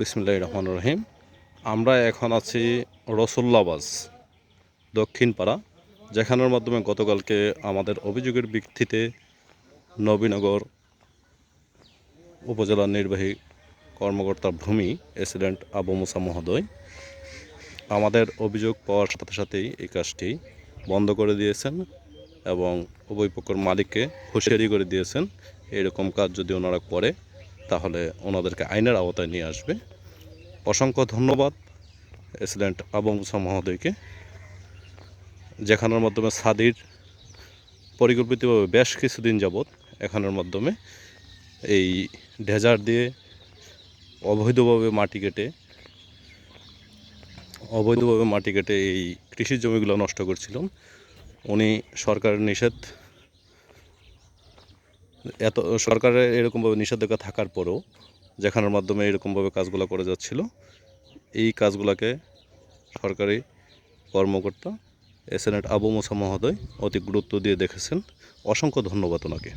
বিসমুল্লাহ রহমান রহিম। আমরা এখন আছি রসুল্লাবাজ দক্ষিণ পাড়া যেখানের মাধ্যমে গতকালকে আমাদের অভিযোগের ভিত্তিতে নবীনগর উপজেলা নির্বাহী কর্মকর্তা ভূমি এসিডেন্ট আবু মুসা মহোদয় আমাদের অভিযোগ পাওয়ার সাথে সাথেই এই কাজটি বন্ধ করে দিয়েছেন এবং উভয় পক্ষের মালিককে হুঁশিয়ারি করে দিয়েছেন। এরকম কাজ যদি ওনারা করে তাহলে ওনাদেরকে আইনের আওতায় নিয়ে আসবে। অসংখ্য ধন্যবাদ এসিডেন্ট আবু মুসা মহোদয়কে, যেখানের মাধ্যমে সাদির পরিকল্পিতভাবে বেশ কিছুদিন যাবৎ এখানের মাধ্যমে এই ডেজার দিয়ে অবৈধভাবে মাটি কেটে, অবৈধভাবে মাটি কেটে এই কৃষি জমিগুলো নষ্ট করছিলেন। উনি সরকারের নিষেধ এত সরকারের এরকমভাবে নিষেধাজ্ঞা থাকার পরেও যেখানের মাধ্যমে এরকমভাবে কাজগুলো করে যাচ্ছিল, এই কাজগুলোকে সরকারি কর্মকর্তা এসএনএট আবু মোসা মহোদয় অতি গুরুত্ব দিয়ে দেখেছেন। অসংখ্য ধন্যবাদ ওনাকে।